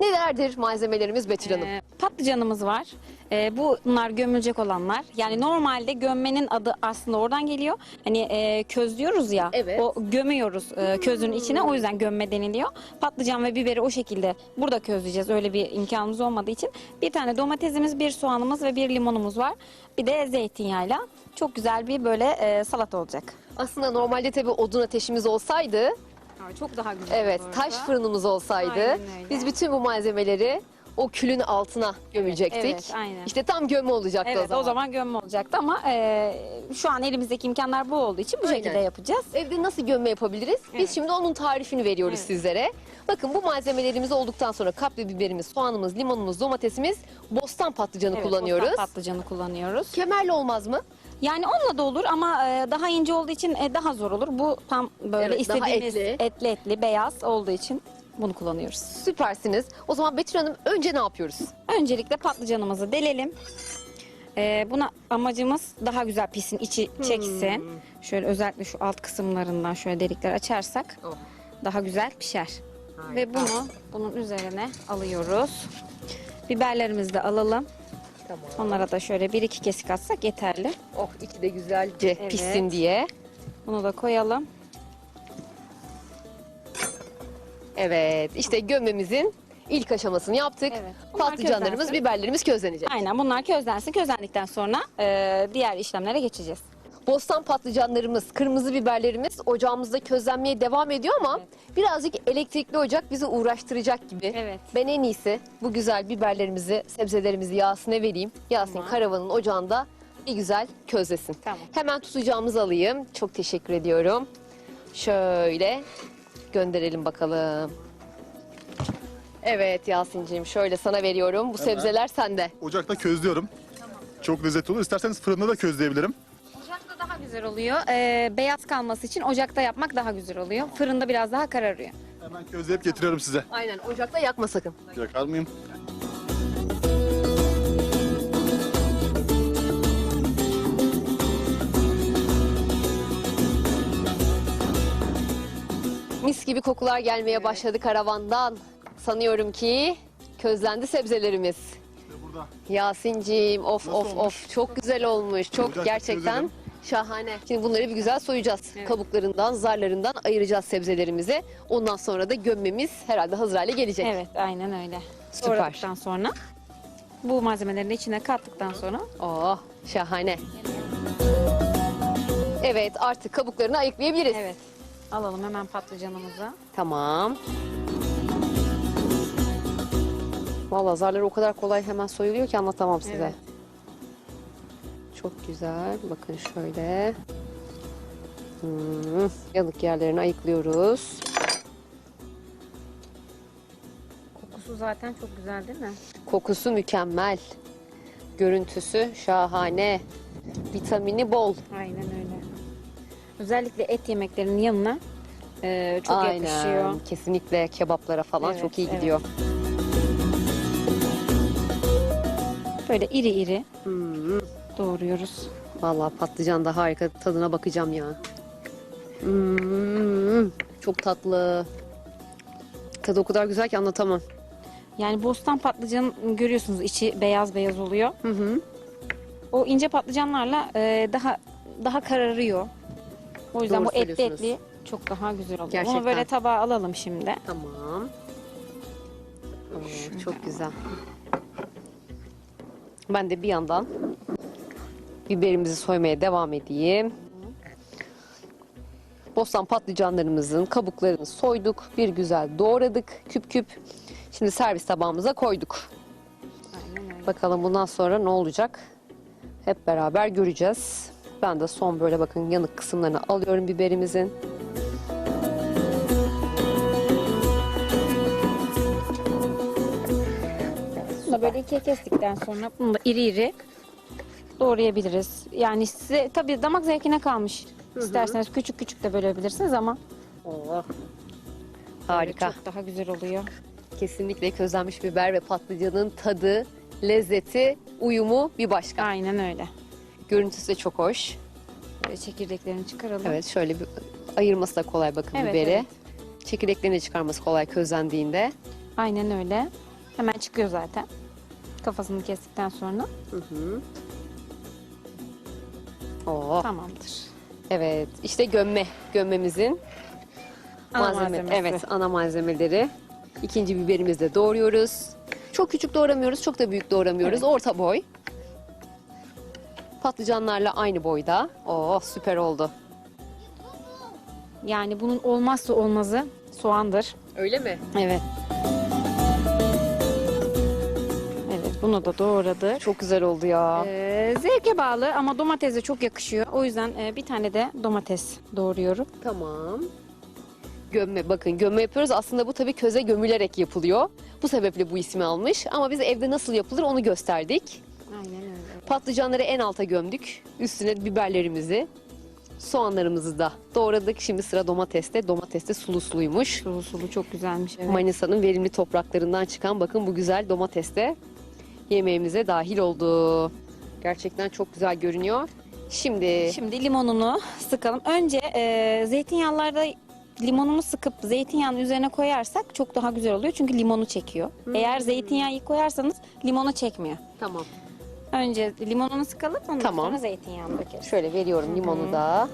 Nelerdir malzemelerimiz Betül Hanım? Ee, patlıcanımız var. Ee, bunlar gömülecek olanlar. Yani normalde gömmenin adı aslında oradan geliyor. Hani e, közlüyoruz ya. Evet. O gömüyoruz e, közün içine. O yüzden gömme deniliyor. Patlıcan ve biberi o şekilde burada közleyeceğiz. Öyle bir imkanımız olmadığı için. Bir tane domatesimiz, bir soğanımız ve bir limonumuz var. Bir de zeytinyağıyla. Çok güzel bir böyle e, salata olacak. Aslında normalde tabii odun ateşimiz olsaydı, Çok daha güzel evet taş fırınımız olsaydı Aynen öyle. biz bütün bu malzemeleri o külün altına gömecektik. evet, aynen. İşte tam gömme olacaktı Evet o zaman. o zaman gömme olacaktı ama e, şu an elimizdeki imkanlar bu olduğu için bu Aynen. şekilde yapacağız. Evde nasıl gömme yapabiliriz? Biz Evet. şimdi onun tarifini veriyoruz Evet. sizlere. Bakın bu malzemelerimiz olduktan sonra kapya biberimiz, soğanımız, limonumuz, domatesimiz, bostan patlıcanı Evet, kullanıyoruz. bostan patlıcanı kullanıyoruz. Kemerli olmaz mı? Yani onunla da olur ama e, daha ince olduğu için e, daha zor olur. Bu tam böyle Evet, daha istediğimiz etli. etli etli beyaz olduğu için bunu kullanıyoruz. Süpersiniz. O zaman Betül Hanım önce ne yapıyoruz? Öncelikle patlıcanımızı delelim. E, buna amacımız daha güzel pişsin, içi çeksin. Şöyle özellikle şu alt kısımlarından şöyle delikler açarsak Oh. daha güzel pişer. Ve bunu bunun üzerine alıyoruz. Biberlerimizi de alalım. Tamam. Onlara da şöyle bir iki kesik atsak yeterli. Oh iki de güzelce Evet. pişsin diye. Bunu da koyalım. Evet işte gömmemizin ilk aşamasını yaptık. Evet. Bunlar Patlıcanlarımız, közlensin. biberlerimiz közlenecek. Aynen bunlar közlensin. Közlendikten sonra e, diğer işlemlere geçeceğiz. Bostan patlıcanlarımız, kırmızı biberlerimiz ocağımızda közlenmeye devam ediyor ama birazcık elektrikli ocak bizi uğraştıracak gibi. Evet. Ben en iyisi bu güzel biberlerimizi, sebzelerimizi Yasin'e vereyim. Yasin Tamam. karavanın ocağında bir güzel közlesin. Tamam. Hemen tutacağımızı alayım. Çok teşekkür ediyorum. Şöyle gönderelim bakalım. Evet Yasin'ciğim şöyle sana veriyorum. Bu sebzeler sende. Ocakta közlüyorum. Çok lezzetli olur. İsterseniz fırında da közleyebilirim. Güzel oluyor. E, beyaz kalması için ocakta yapmak daha güzel oluyor. Fırında biraz daha kararıyor. Hemen közleyip getiriyorum size. Aynen ocakta yakma sakın. Yakar mıyım? Mis gibi kokular gelmeye başladı karavandan. Sanıyorum ki közlendi sebzelerimiz. İşte burada. Yasin'ciğim of Nasıl of olmuş? of çok güzel olmuş. Çok Ocakta gerçekten közledim. Şahane. Şimdi bunları bir güzel soyacağız. Evet. Kabuklarından, zarlarından ayıracağız sebzelerimizi. Ondan sonra da gömmemiz herhalde hazır hale gelecek. Evet aynen öyle. Süper. Doğradıktan sonra bu malzemelerin içine kattıktan sonra Oh şahane. Evet artık kabuklarını ayıklayabiliriz. evet alalım hemen patlıcanımızı. Tamam. Vallahi zarlar o kadar kolay hemen soyuluyor ki anlatamam size. Evet. Çok güzel. Bakın şöyle. Hmm, yanık yerlerini ayıklıyoruz. Kokusu zaten çok güzel değil mi? Kokusu mükemmel. Görüntüsü şahane. Vitamini bol. Aynen öyle. Özellikle et yemeklerinin yanına e, çok yakışıyor. Kesinlikle kebaplara falan Evet, çok iyi evet. gidiyor. Böyle iri iri Hmm. Doğruyoruz. Vallahi patlıcan da harika. Tadına bakacağım ya. Hmm, çok tatlı. Tadı o kadar güzel ki anlatamam. Yani bostan patlıcan görüyorsunuz içi beyaz beyaz oluyor. Hı hı. O ince patlıcanlarla e, daha daha kararıyor. O yüzden Doğru bu etli söylüyorsunuz. etli çok daha güzel oluyor. Gerçekten. Bunu böyle tabağa alalım şimdi. Tamam. Oo, çok güzel. Ben de bir yandan biberimizi soymaya devam edeyim. Bostan patlıcanlarımızın kabuklarını soyduk. Bir güzel doğradık küp küp. Şimdi servis tabağımıza koyduk. Bakalım bundan sonra ne olacak? Hep beraber göreceğiz. Ben de son böyle bakın yanık kısımlarını alıyorum biberimizin. Böyle ikiye kestikten sonra bunu da iri iri doğrayabiliriz. Yani size tabii damak zevkine kalmış. İsterseniz küçük küçük de bölebilirsiniz ama böyle Harika. çok daha güzel oluyor. Kesinlikle közlenmiş biber ve patlıcanın tadı, lezzeti, uyumu bir başka. Aynen öyle. Görüntüsü de çok hoş. Böyle çekirdeklerini çıkaralım. Evet şöyle bir ayırması da kolay bakın Evet, biberi. evet. Çekirdeklerini çıkarması kolay közlendiğinde. Aynen öyle. Hemen çıkıyor zaten. Kafasını kestikten sonra. Oo, Tamamdır. evet işte gömme. Gömmemizin Ana malzeme. malzemesi. Evet ana malzemeleri. İkinci biberimizi de doğruyoruz. Çok küçük doğramıyoruz, çok da büyük doğramıyoruz. Evet. Orta boy. Patlıcanlarla aynı boyda. Oo süper oldu. Yani bunun olmazsa olmazı soğandır. Öyle mi? Evet. Bunu da doğradık. Çok güzel oldu ya. Ee, zevke bağlı ama domatese çok yakışıyor. O yüzden e, bir tane de domates doğruyorum. Tamam. Gömme bakın gömme yapıyoruz. Aslında bu tabii köze gömülerek yapılıyor. Bu sebeple bu ismi almış. Ama biz evde nasıl yapılır onu gösterdik. Aynen öyle. Patlıcanları en alta gömdük. Üstüne biberlerimizi, soğanlarımızı da doğradık. Şimdi sıra domateste. Domates de sulu suluymuş. Sulu sulu çok güzelmiş. Evet. Manisa'nın verimli topraklarından çıkan bakın bu güzel domates de yemeğimize dahil oldu. Gerçekten çok güzel görünüyor. Şimdi Şimdi limonunu sıkalım. Önce e, zeytinyağlarda limonunu sıkıp zeytinyağının üzerine koyarsak çok daha güzel oluyor. Çünkü limonu çekiyor. Eğer zeytinyağı koyarsanız limonu çekmiyor. tamam. Önce limonunu sıkalım ondan Tamam. sonra zeytinyağını dökeriz. Şöyle veriyorum limonu da.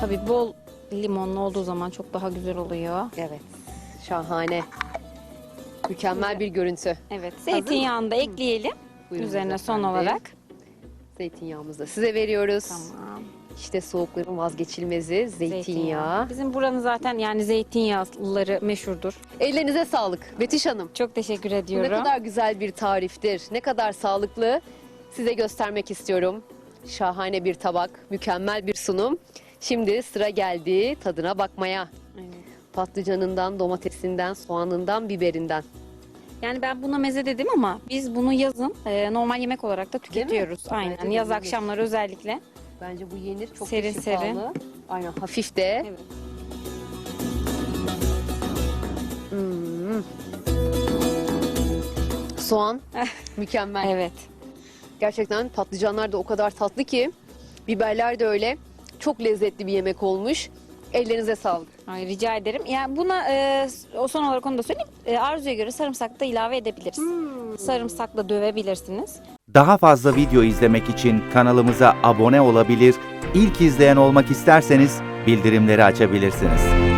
Tabii bol limonlu olduğu zaman çok daha güzel oluyor. Evet. Şahane. Mükemmel bir görüntü. Evet. Zeytinyağını da ekleyelim. Buyurun Üzerine son efendim. olarak. Zeytinyağımızı da size veriyoruz. Tamam. İşte soğukların vazgeçilmezi zeytinyağı. Bizim buranın zaten yani zeytinyağlıları meşhurdur. Ellerinize sağlık Betiş Hanım. Çok teşekkür Bu ne ediyorum. kadar güzel bir tariftir. Ne kadar sağlıklı. Size göstermek istiyorum. Şahane bir tabak, mükemmel bir sunum. Şimdi sıra geldi tadına bakmaya. Evet. Patlıcanından, domatesinden, soğanından, biberinden. Yani ben buna meze dedim ama biz bunu yazın e, normal yemek olarak da tüketiyoruz. Aynen. Bence de Yaz yenir. akşamları özellikle. Bence bu yenir. Çok Serin şifalı. serin. Aynen hafif de. Evet. Hmm. Soğan mükemmel. Evet. Gerçekten patlıcanlar da o kadar tatlı ki biberler de öyle. Çok lezzetli bir yemek olmuş. Ellerinize sağlık. Ay, rica ederim. Yani buna e, o son olarak onu da söyleyeyim. E, arzuya göre sarımsak da ilave edebiliriz. Sarımsakla dövebilirsiniz. Daha fazla video izlemek için kanalımıza abone olabilir, ilk izleyen olmak isterseniz bildirimleri açabilirsiniz.